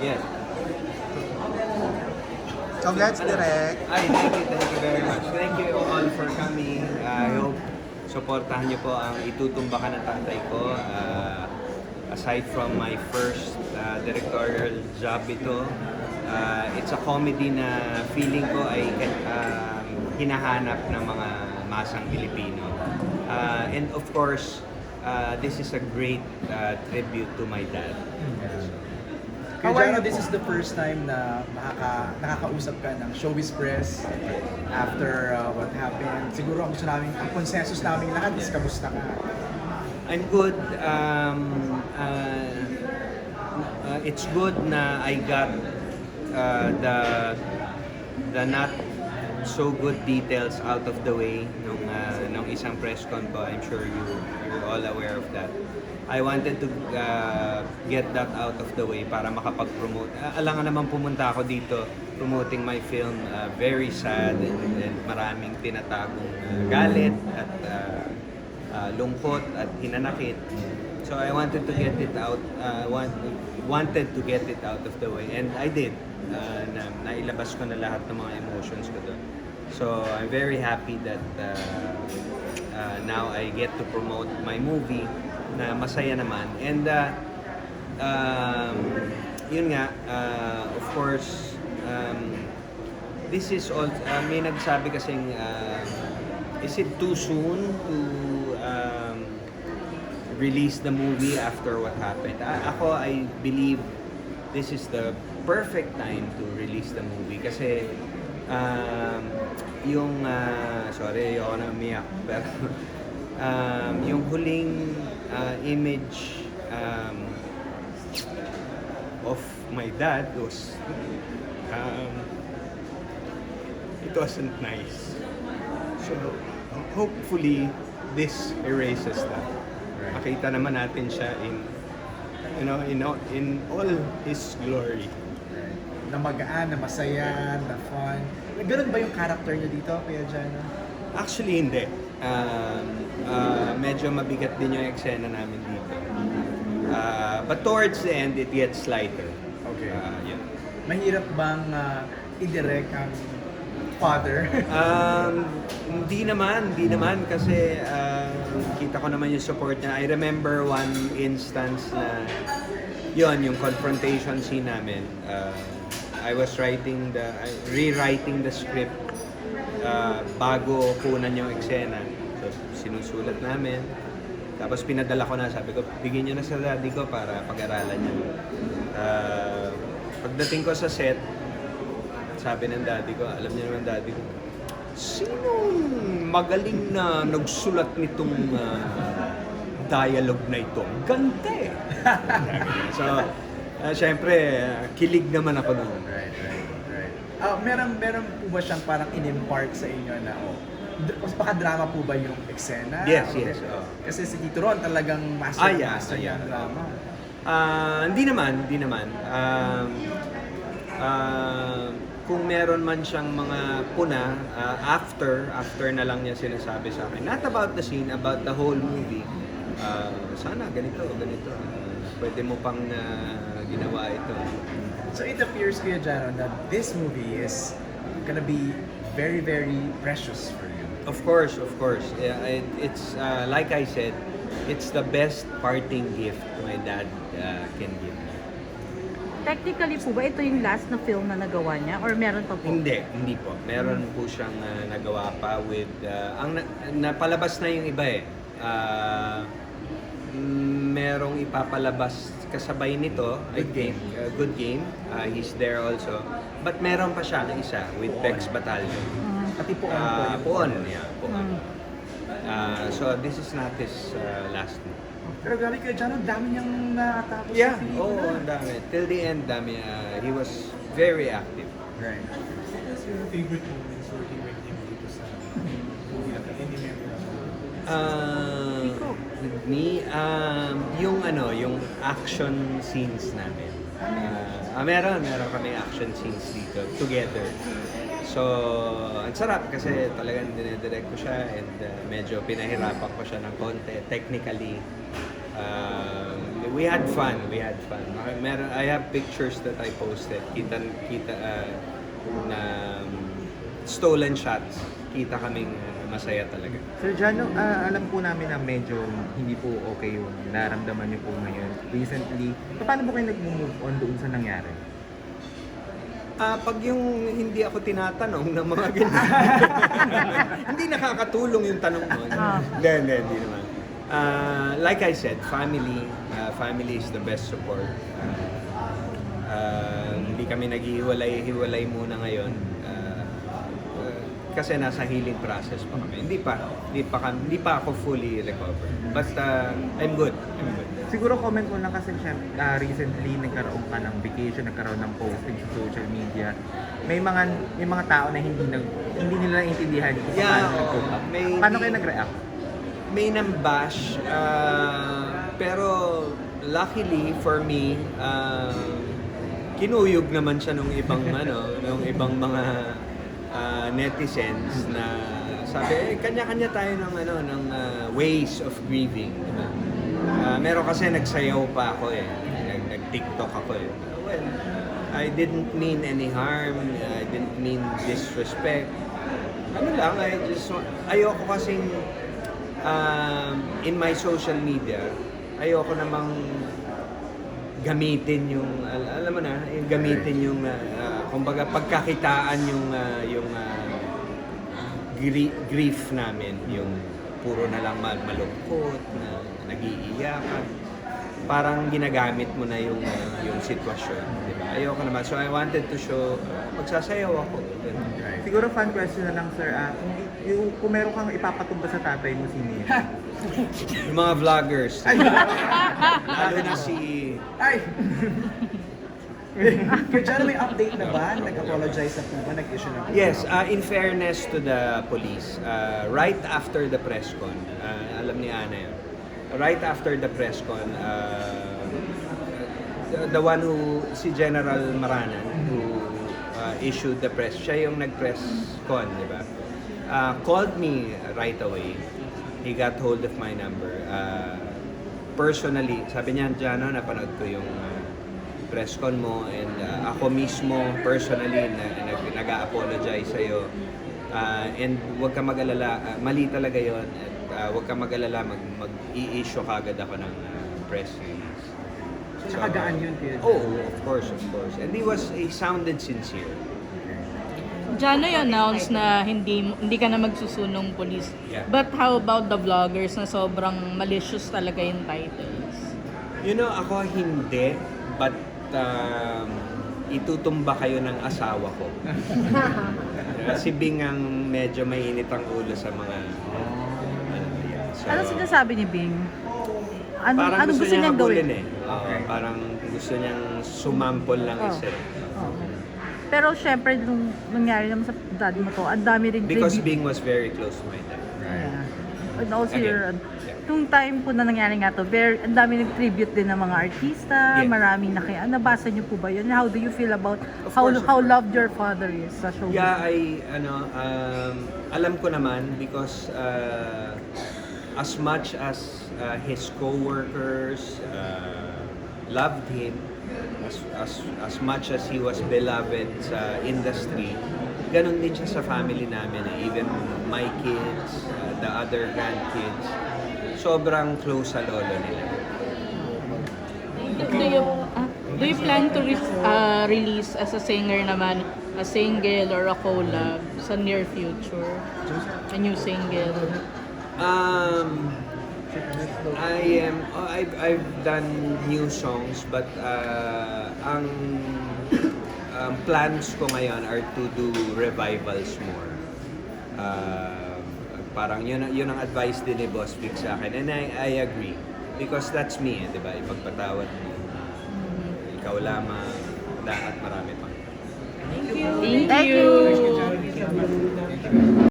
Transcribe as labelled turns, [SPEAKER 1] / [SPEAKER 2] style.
[SPEAKER 1] Yes.
[SPEAKER 2] Congrats, Direk.
[SPEAKER 1] Ay, thank you, thank you very much. Thank you all for coming. I hope supportahan niyo po ang itutumba ka ng tatay ko. Uh, aside from my first uh, directorial job ito, uh, it's a comedy na feeling ko ay um, hinahanap ng mga masang Pilipino. Uh, and of course, uh, this is a great uh, tribute to my dad.
[SPEAKER 2] Kuya Jano, this is the first time na makaka, nakakausap ka ng Showbiz Press after uh, what happened. Siguro ang gusto namin, ang consensus namin lahat is kamusta ka.
[SPEAKER 1] I'm good. Um, uh, uh, it's good na I got uh, the the not so good details out of the way nung uh, isang press con ko. I'm sure you you're all aware of that. I wanted to uh, get that out of the way para makapag-promote. Uh, naman pumunta ako dito promoting my film. Uh, very sad and, and maraming tinatagong uh, galit at uh, uh, lungkot at hinanakit. So I wanted to get it out, uh, want, wanted to get it out of the way and I did. Uh, na, nailabas ko na lahat ng mga emotions ko doon. So I'm very happy that uh, uh, now I get to promote my movie na masaya naman. And uh, um, yun nga, uh, of course, um, this is all, uh, may nagsabi kasing, uh, is it too soon to um, release the movie after what happened? A- ako, I believe this is the perfect time to release the movie kasi um, yung, uh, sorry, ayoko na umiyak, pero um, yung huling uh, image um, of my dad was um, it wasn't nice. So, hopefully, this erases that. Makita naman natin siya in, you know, in, all- in all his glory.
[SPEAKER 2] Na magaan, na masaya, na fun. Ganun ba yung character niyo dito, Kuya Jano?
[SPEAKER 1] Actually, hindi. Um, uh, medyo mabigat din yung eksena namin dito. Uh, but towards the end, it gets lighter.
[SPEAKER 2] Okay.
[SPEAKER 1] Uh, yun.
[SPEAKER 2] Mahirap bang uh, i-direct ang father?
[SPEAKER 1] Um, hindi naman, hindi naman kasi uh, kita ko naman yung support niya. I remember one instance na yon yung confrontation scene namin. Uh, I was writing the, uh, rewriting the script uh, bago kunan yung eksena. So, sinusulat namin. Tapos pinadala ko na, sabi ko, bigyan niyo na sa daddy ko para pag-aralan niya. Uh, pagdating ko sa set, sabi ng daddy ko, alam niyo naman daddy ko, sinong magaling na nagsulat nitong ah, dialogue na ito? Ganda eh. so, uh, syempre, ah, kilig naman ako noon.
[SPEAKER 2] Right. Ah, meron, meron po ba siyang parang in-impart sa inyo na, oh, mas baka drama po ba yung eksena?
[SPEAKER 1] Yes, yes, oh.
[SPEAKER 2] Kasi si Tito Ron talagang master,
[SPEAKER 1] Ah, yeah,
[SPEAKER 2] master
[SPEAKER 1] ah, yeah.
[SPEAKER 2] ng drama.
[SPEAKER 1] Ah, hindi naman, hindi naman. Um, ah, kung meron man siyang mga puna, ah, after, after na lang niya sinasabi sa akin. Not about the scene, about the whole movie. Ah, sana ganito, ganito. Ah, pwede mo pang ah, ginawa ito.
[SPEAKER 2] So it appears, Kuya Jano, that this movie is gonna be very, very precious for you.
[SPEAKER 1] Of course, of course. Yeah, it, it's uh, like I said, it's the best parting gift my dad uh, can give me.
[SPEAKER 3] Technically po ba ito yung last na film na nagawa niya or meron pa po?
[SPEAKER 1] Hindi, hindi po. Meron po siyang uh, nagawa pa with uh, ang na- napalabas na yung iba eh. Uh, merong ipapalabas kasabay nito, I
[SPEAKER 2] Good
[SPEAKER 1] think. Uh, good game. Uh, he's there also. But meron pa siya ng isa with Bex Batalyon.
[SPEAKER 3] Mm.
[SPEAKER 2] Pati po
[SPEAKER 1] Uh,
[SPEAKER 2] po
[SPEAKER 1] Poon,
[SPEAKER 2] yun.
[SPEAKER 1] yeah.
[SPEAKER 3] Mm.
[SPEAKER 1] Uh, so this is not his uh, last movie.
[SPEAKER 2] Pero grabe Kuya Jano, ang dami niyang natapos
[SPEAKER 1] Yeah,
[SPEAKER 2] sa pelikula.
[SPEAKER 1] oo, oh, ang dami. Till the end, dami. Uh, he was very active.
[SPEAKER 2] Right.
[SPEAKER 4] What's your favorite moments working with him dito sa movie na any memorable?
[SPEAKER 1] Uh, with me, um, yung ano, yung action scenes namin. Uh, ah, meron, meron kami action scenes dito, together. So, ang sarap kasi talagang dinedirect ko siya and uh, medyo pinahirapan ko siya ng konti technically. Um, we had fun. We had fun. Mer- Meron, I have pictures that I posted. Kita, kita, uh, na um, stolen shots. Kita kaming uh, masaya talaga.
[SPEAKER 5] Sir Jano, ah, alam po namin na medyo hindi po okay yung naramdaman niyo po ngayon recently. Paano po kayo nag-move on doon sa nangyari?
[SPEAKER 1] Ah, pag yung hindi ako tinatanong ng mga ganyan. hindi nakakatulong yung tanong mo.
[SPEAKER 3] Ah.
[SPEAKER 1] Hindi, hindi, hindi naman. Ah, like I said, family, ah, family is the best support. Ah, ah, hindi kami naghihiwalay-hiwalay muna ngayon. Ah, kasi nasa healing process pa kami. Hindi pa, hindi pa, kami, hindi pa ako fully recovered. Ah, I'm good. I'm good.
[SPEAKER 5] Siguro comment mo lang kasi siya, ah, recently nagkaroon ka ng vacation, nagkaroon ng posting sa social media. May mga may mga tao na hindi nag hindi nila naintindihan kung
[SPEAKER 1] Yeah,
[SPEAKER 5] paano nag-cope up.
[SPEAKER 1] May-
[SPEAKER 5] Paano kayo nag-react?
[SPEAKER 1] may nang bash ah, pero luckily for me ah, kinuyog naman siya nung ibang ano nung ibang mga ah, netizens na sabi eh kanya-kanya tayo ng ano ng ah, ways of grieving. Di ba? Ah, meron kasi nagsayaw pa ako eh. Nag, nag-TikTok ako eh. Well I didn't mean any harm. I didn't mean disrespect. Ano lang, I just, wa- ayoko kasing um, in my social media, ayoko namang gamitin yung, al- alam mo na, yung gamitin yung, uh, uh, kumbaga, pagkakitaan yung, uh, yung uh, gri- grief namin, yung puro na lang mal- malungkot, na nag-iiyakan. Parang ginagamit mo na yung uh, yung sitwasyon, di ba? Ayoko naman. So I wanted to show, uh, magsasayaw ako. Ganun.
[SPEAKER 5] Siguro fun question na lang sir, ah, kung, yung, kung meron kang ipapatumba sa tatay mo sino yun?
[SPEAKER 1] Yung mga vloggers. Lalo na si...
[SPEAKER 2] Ay! Kaya dyan may update na ba? Nag-apologize na po ba? Nag-issue na po?
[SPEAKER 1] Yes, uh, in fairness to the police, uh, right after the press con, uh, alam ni Ana yun, right after the press con, uh, the, the one who, si General Maranan, who uh, issued the press, siya yung nag-press con, di ba? Uh, called me right away. He got hold of my number. Uh, personally, sabi niya, Jano, napanood ko yung uh, press con mo and uh, ako mismo personally na, nag, nag-apologize sa'yo. Uh, and huwag ka mag-alala, uh, mali talaga yon at uh, huwag ka mag-alala, mag, mag-i-issue kagad ako ng uh, press release.
[SPEAKER 2] So, nakagaan yun, Jan?
[SPEAKER 1] Oh, of course, of course. And he was, he sounded sincere.
[SPEAKER 6] Jano yung announce na hindi hindi ka na magsusunong police.
[SPEAKER 1] Yeah.
[SPEAKER 6] But how about the vloggers na sobrang malicious talaga yung titles?
[SPEAKER 1] You know, ako hindi, but um, itutumba kayo ng asawa ko. si Bing ang medyo mainit ang ulo sa mga ano yan. So,
[SPEAKER 3] Ano sinasabi ni Bing? Ano,
[SPEAKER 1] parang
[SPEAKER 3] ano gusto,
[SPEAKER 1] niya
[SPEAKER 3] niyang
[SPEAKER 1] habulin
[SPEAKER 3] gawin?
[SPEAKER 1] eh. Oo, Parang gusto niyang sumampol ng
[SPEAKER 3] Oh.
[SPEAKER 1] isa eh.
[SPEAKER 3] Oo. Pero syempre, nung nangyari naman sa dad mo to, ang dami rin
[SPEAKER 1] Because. Bing was very close to my dad.
[SPEAKER 3] Yeah. And also
[SPEAKER 1] Again,
[SPEAKER 3] your,
[SPEAKER 1] yeah.
[SPEAKER 3] nung time po na nangyari nga to, very, ang dami nag-tribute din ng mga artista,
[SPEAKER 1] Yes.
[SPEAKER 3] maraming naki, ah, nabasa niyo po ba yun? How do you feel about
[SPEAKER 1] Of
[SPEAKER 3] how
[SPEAKER 1] course, of
[SPEAKER 3] how loved your father is sa show?
[SPEAKER 1] Yeah, I ano um, alam ko naman because uh, as much as uh, his co-workers uh, loved him as, as as much as he was beloved sa industry ganun din siya sa family namin eh. even my kids uh, the other grandkids sobrang close sa lolo nila
[SPEAKER 6] Do you, ah, do you plan to re- ah, release as a singer naman a single or a collab sa near future? A new single?
[SPEAKER 1] Um, I am. oh, I've I've done new songs, but uh, ang um, plans ko ngayon are to do revivals more. Uh, parang yun, ang- yun ang advice din ni Boss Vic sa akin, and I, I agree. Because that's me, eh, di ba? Ipagpatawad mo. Ikaw lamang, lahat marami pa.
[SPEAKER 6] Thank
[SPEAKER 3] Thank
[SPEAKER 6] you.
[SPEAKER 3] you.